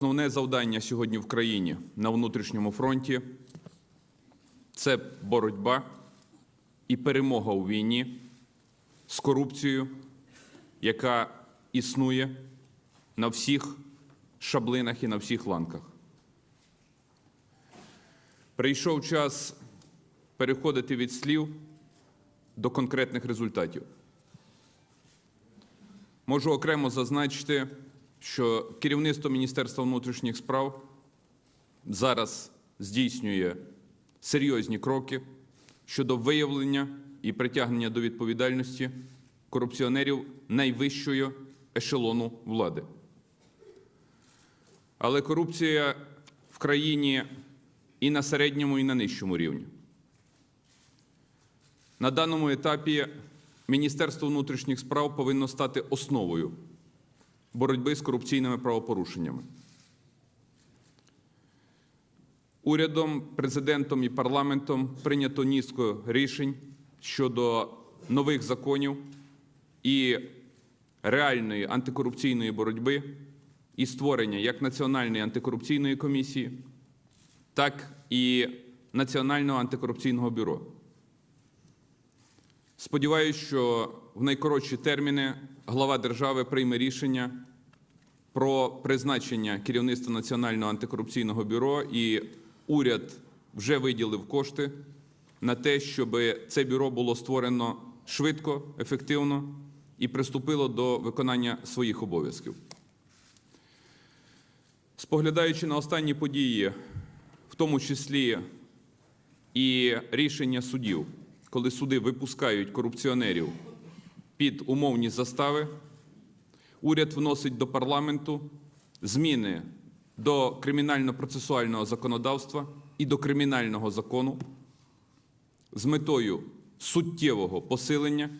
Основне завдання сьогодні в країні на внутрішньому фронті це боротьба і перемога у війні з корупцією, яка існує на всіх шаблинах і на всіх ланках. Прийшов час переходити від слів до конкретних результатів. Можу окремо зазначити, що керівництво Міністерства внутрішніх справ зараз здійснює серйозні кроки щодо виявлення і притягнення до відповідальності корупціонерів найвищого ешелону влади. Але корупція в країні і на середньому, і на нижчому рівні. На даному етапі Міністерство внутрішніх справ повинно стати основою боротьби з корупційними правопорушеннями. Урядом, президентом і парламентом прийнято низку рішень щодо нових законів і реальної антикорупційної боротьби і створення як Національної антикорупційної комісії, так і Національного антикорупційного бюро. Сподіваюсь, що в найкоротші терміни глава держави прийме рішення про призначення керівництва Національного антикорупційного бюро, і уряд вже виділив кошти на те, щоб це бюро було створено швидко, ефективно і приступило до виконання своїх обов'язків. Споглядаючи на останні події, в тому числі і рішення судів, коли суди випускають корупціонерів під умовні застави, уряд вносить до парламенту зміни до кримінально-процесуального законодавства і до кримінального закону з метою суттєвого посилення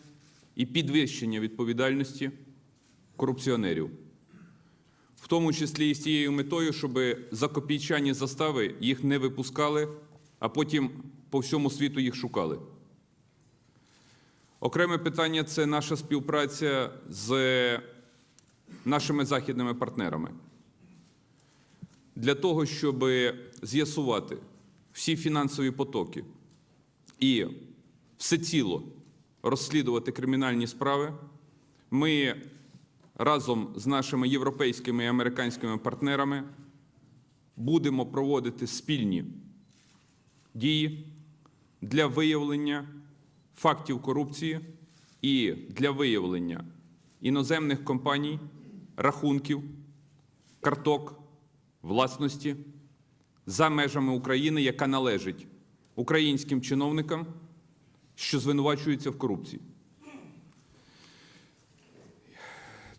і підвищення відповідальності корупціонерів, в тому числі і з тією метою, щоб за копійчані застави їх не випускали, а потім по всьому світу їх шукали. Окреме питання це наша співпраця з нашими західними партнерами. Для того, щоб з'ясувати всі фінансові потоки і всеціло розслідувати кримінальні справи, ми разом з нашими європейськими і американськими партнерами будемо проводити спільні дії для виявлення фактів корупції і для виявлення іноземних компаній, рахунків, карток, власності за межами України, яка належить українським чиновникам, що звинувачуються в корупції.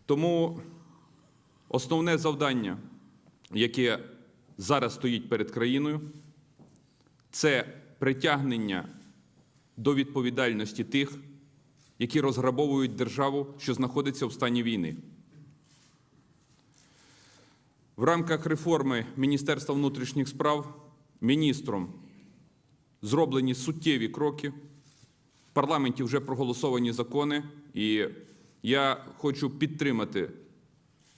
Тому основне завдання, яке зараз стоїть перед країною, це притягнення до відповідальності тих, які розграбовують державу, що знаходиться в стані війни. В рамках реформи Міністерства внутрішніх справ міністром зроблені суттєві кроки. В парламенті вже проголосовані закони, і я хочу підтримати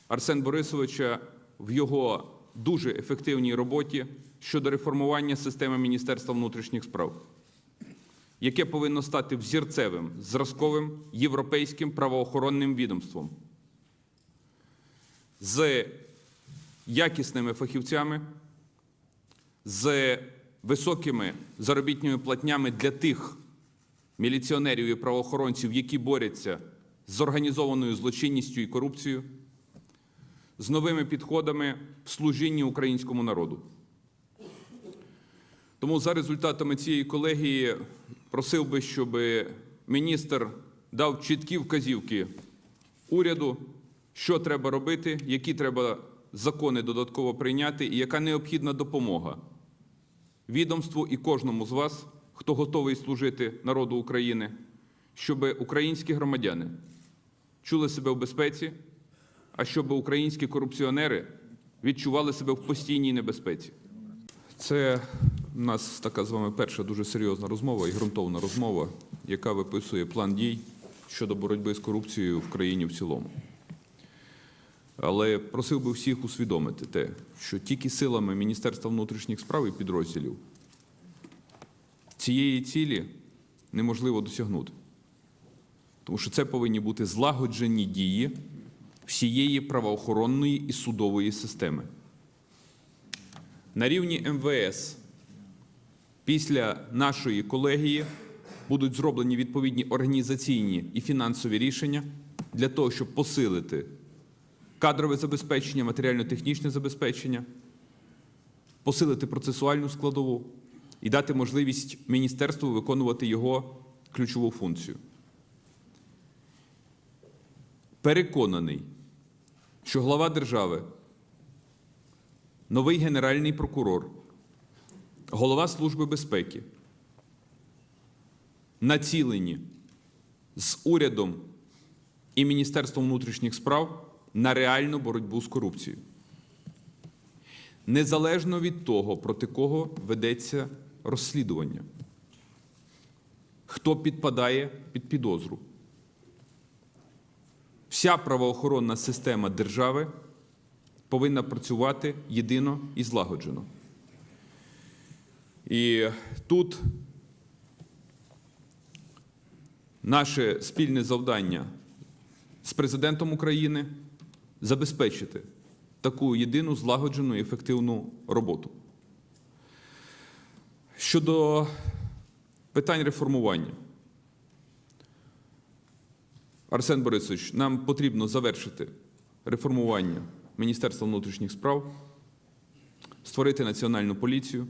Арсен Борисовича в його дуже ефективній роботі щодо реформування системи Міністерства внутрішніх справ яке повинно стати взірцевим, зразковим європейським правоохоронним відомством з якісними фахівцями, з високими заробітними платнями для тих міліціонерів і правоохоронців, які борються з організованою злочинністю і корупцією, з новими підходами в служінні українському народу. Тому за результатами цієї колегії просив би, щоб міністр дав чіткі вказівки уряду, що треба робити, які треба закони додатково прийняти, і яка необхідна допомога відомству і кожному з вас, хто готовий служити народу України, щоб українські громадяни чули себе в безпеці, а щоб українські корупціонери відчували себе в постійній небезпеці. Це у нас така з вами перша дуже серйозна розмова і ґрунтовна розмова, яка виписує план дій щодо боротьби з корупцією в країні в цілому. Але просив би всіх усвідомити те, що тільки силами Міністерства внутрішніх справ і підрозділів цієї цілі неможливо досягнути. Тому що це повинні бути злагоджені дії всієї правоохоронної і судової системи. На рівні МВС після нашої колегії будуть зроблені відповідні організаційні і фінансові рішення для того, щоб посилити кадрове забезпечення, матеріально-технічне забезпечення, посилити процесуальну складову і дати можливість міністерству виконувати його ключову функцію. Переконаний, що глава держави, новий генеральний прокурор, голова Служби безпеки націлені з урядом і Міністерством внутрішніх справ на реальну боротьбу з корупцією. Незалежно від того, проти кого ведеться розслідування, хто підпадає під підозру. Вся правоохоронна система держави повинна працювати єдино і злагоджено. І тут наше спільне завдання з президентом України забезпечити таку єдину злагоджену і ефективну роботу. Щодо питань реформування. Арсен Борисович, нам потрібно завершити реформування Міністерства внутрішніх справ, створити національну поліцію,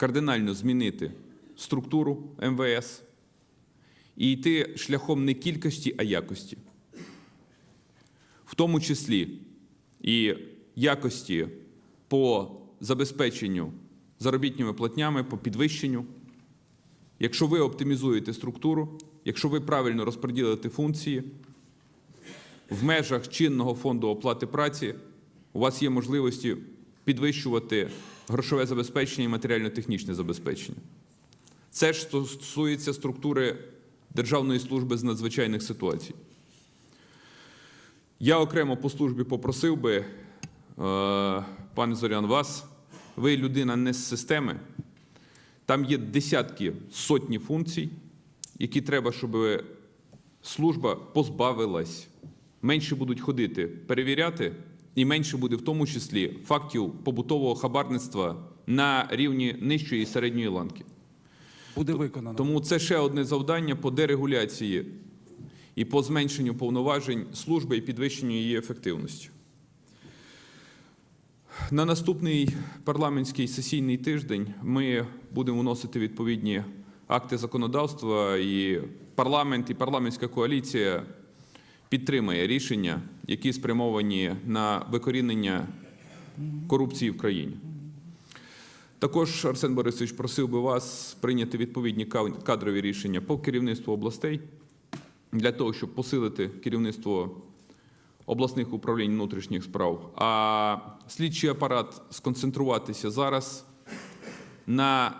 кардинально змінити структуру МВС і йти шляхом не кількості, а якості, в тому числі і якості по забезпеченню заробітними платнями, по підвищенню. Якщо ви оптимізуєте структуру, якщо ви правильно розподілите функції в межах чинного фонду оплати праці, у вас є можливості підвищувати грошове забезпечення і матеріально-технічне забезпечення. Це ж стосується структури Державної служби з надзвичайних ситуацій. Я окремо по службі попросив би, е, пане Зорян, вас, ви людина не з системи. Там є десятки, сотні функцій, які треба, щоб служба позбавилась. Менше будуть ходити, перевіряти, і менше буде в тому числі фактів побутового хабарництва на рівні нижчої і середньої ланки. Буде виконано. Тому це ще одне завдання по дерегуляції і по зменшенню повноважень служби і підвищенню її ефективності. На наступний парламентський сесійний тиждень ми будемо вносити відповідні акти законодавства, і парламент і парламентська коаліція підтримає рішення, які спрямовані на викорінення корупції в країні. Також Арсен Борисович просив би вас прийняти відповідні кадрові рішення по керівництву областей для того, щоб посилити керівництво обласних управлінь внутрішніх справ, а слідчий апарат сконцентруватися зараз на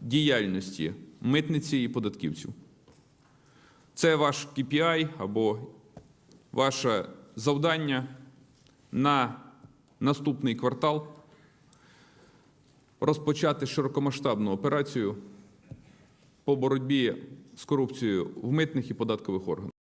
діяльності митниці і податківців. Це ваш KPI або ваше завдання на наступний квартал розпочати широкомасштабну операцію по боротьбі з корупцією в митних і податкових органах.